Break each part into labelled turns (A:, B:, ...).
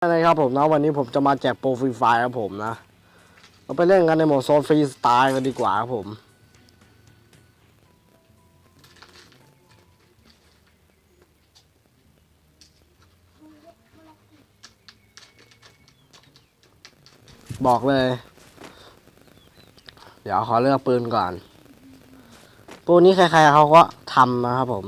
A: นะครับผมนะวันนี้ผมจะมาแจกโปรฟรีไฟครับผมนะ เราไปเล่นกันในโหมดโซนฟรีสไตล์กันดีกว่าครับผม บอกเลย เดี๋ยวขอเลือกปืนก่อน ปืนนี้ใครๆเขาก็ทำนะครับผม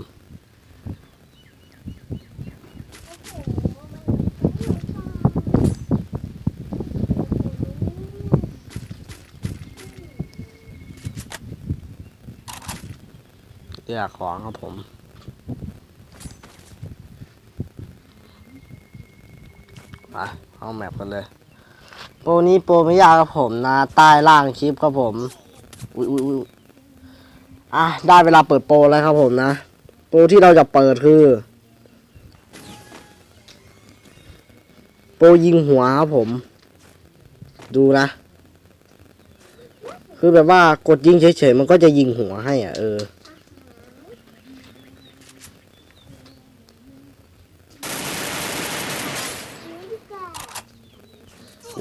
A: เรียกของครับผม มาเอาแมปกันเลย โปรนี้โปรไม่ยากครับผมนะใต้ล่างคลิปครับผม อุ้ยอุ้ยอุ้ยอะ ได้เวลาเปิดโปรแล้วครับผมนะ โปรที่เราจะเปิดคือ โปรยิงหัวครับผม ดูนะคือแบบว่ากดยิงเฉยๆ มันก็จะยิงหัวให้อะเออ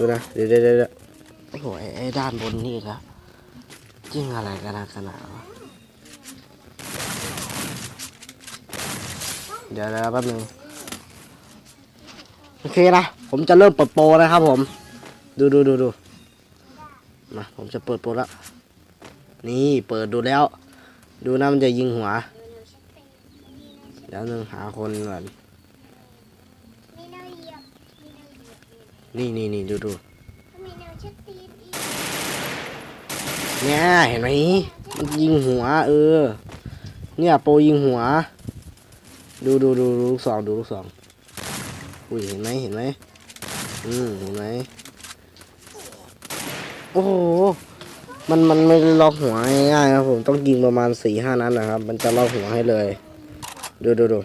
A: ดูนะเดี๋ยวเดี๋ยวเดี๋ยวโอ้โหไอ้ไอด้านบนนี่ครับยิงอะไรกันนะขนาดวะเดี๋ยวเดี๋ยวแป๊บนึงโอเคนะ ผมจะเริ่มเปิดโปรนะครับผม ดูดูดูดูมาผมจะเปิดโปรแล้ว นี่เปิดดูแล้ว ดูนะมันจะยิงหัว เดี๋ยวนึงหาคนก่อน
B: มีแนวเหยียบมีแนี่
A: นี่นี่ดูดู
B: มีแนวเช็ดตีนอีก
A: เนี่ยเห็นไหมยิงหัว เออ เนี่ยโปรยิงหัว ดูดูดูดูลูกสองดูลูกสองอุ้ยเห็นไหมเห็นไหมอืมเห็นไหมโอ้โหมันมันไม่ได้ล็อกหัวง่ายครับผมต้องยิงประมาณสี่ห้านัดนะครับ มันจะล็อกหัวให้เลย ดูดูดู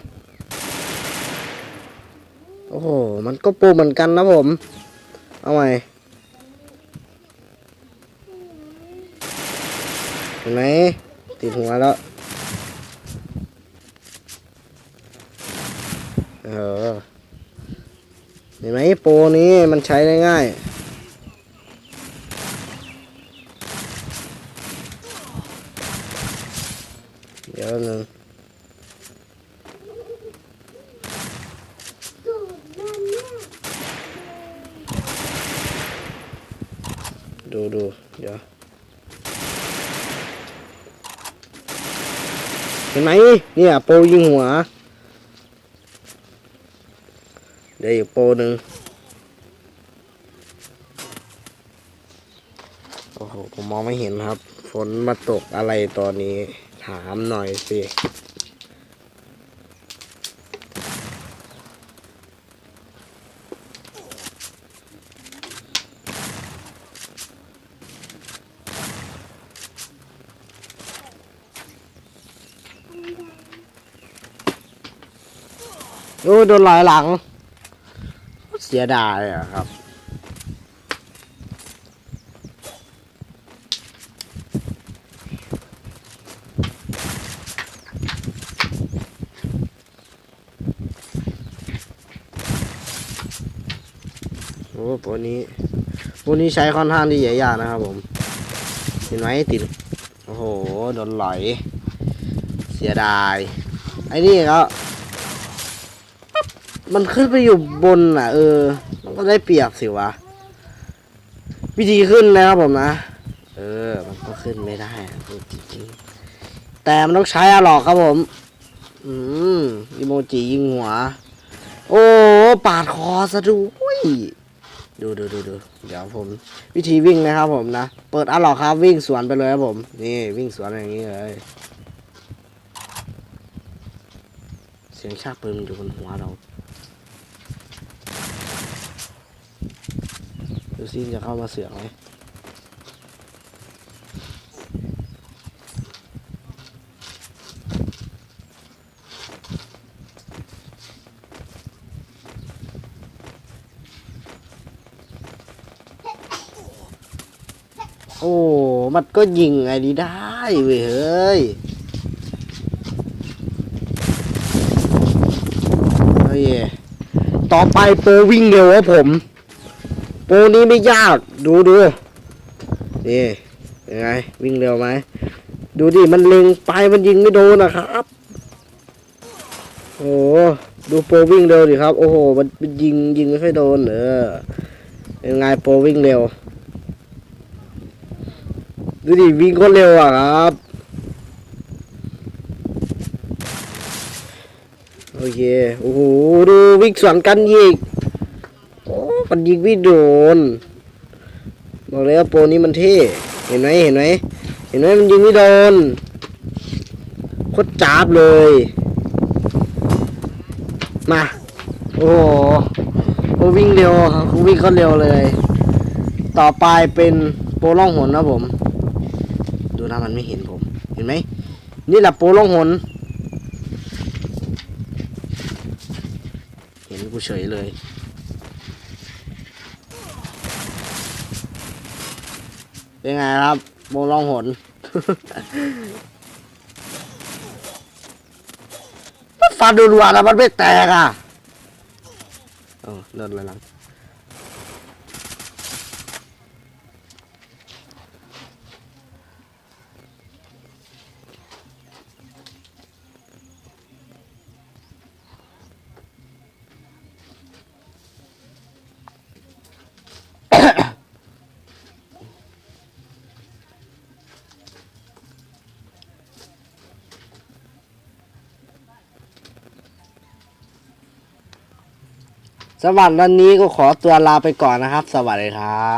A: โอ้โหมันก็โปรเหมือนกันนะผม เอาใหม่เห็นไหมติดหัวแล้วเออเห็นไหมโปรนี้มันใช้ได้ง่ายเดี๋ยวนึง
B: สูดนั่นเนี่ย
A: ดูดูเดี๋ยว เห็นไหมเนี่ยโปรยิงหัว เดี๋ยวอีกโปรหนึ่งโอ้โห ผมมองไม่เห็นครับ ฝนมาตกอะไรตอนนี้ ถามหน่อยสิ โอ้ยโดนหลายหลัง เสียดายอะครับ โอ้ตัวนี้ตัวนี้ใช้ค่อนข้างที่จะยากนะครับผมเห็นไหมติด โอ้โห โดนไหล เสียดาย ไอ้นี่ก็ มันขึ้นไปอยู่บนอะ เออ มันก็ได้เปรียบสิวะ วิธีขึ้นนะครับผมนะ เออ มันก็ขึ้นไม่ได้พูดจริงๆ แต่มันต้องใช้อะหรอกครับผม อืมอีโมจิยิงหัว โอ้ ปาดคอซะด้วยดูดูดูดูเดี๋ยวผม วิธีวิ่งนะครับผมนะ เปิดอะหรอกครับวิ่งสวนไปเลยครับผม นี่วิ่งสวนอย่างนี้เลย เสียงชักปืนมันอยู่บนหัวเรา ดูซิจะเข้ามาเสือกไหมโอ้ มันก็ยิงไอ้นี้ได้เว้ยเฮ้ย เฮ้ย ต่อไปโปรวิ่งเร็วครับผม โปรนี้ไม่ยากดูดูนี่ยังไงวิ่งเร็วไหมดูดิมันเล็งไปมันยิงไม่โดนนะครับ โอ้โหดูโปรวิ่งเร็วดิครับ โอ้โหมันมันยิงยิงไม่ค่อยโดนเออยังไงโปรวิ่งเร็ว ดูดิวิ่งก็เร็วอะครับ โอ เค โอ้โห ดูวิ่งสวนกันยิงโอ้มันยิงไม่โดน บอกเลยว่าโปรนี้มันเท่ เห็นไหมเห็นไหมเห็นไหมมันยิงไม่โดนโคตรจ้าบเลย มา โอ้โหโปรวิ่งเร็วครับวิ่งก็เร็วเลย ต่อไปเป็นโปรล่องหนนะผม ดูนะมันไม่เห็นผม เห็นไหม นี่แหละโปรล่องหน ห็นกูเฉยเลย เป็นไงครับโมลองหนมันฟันดูรัวนะมันไม่แตกอะเออเดินเลยหลัง สำหรับวันนี้ก็ขอตัวลาไปก่อนนะครับ สวัสดีครับ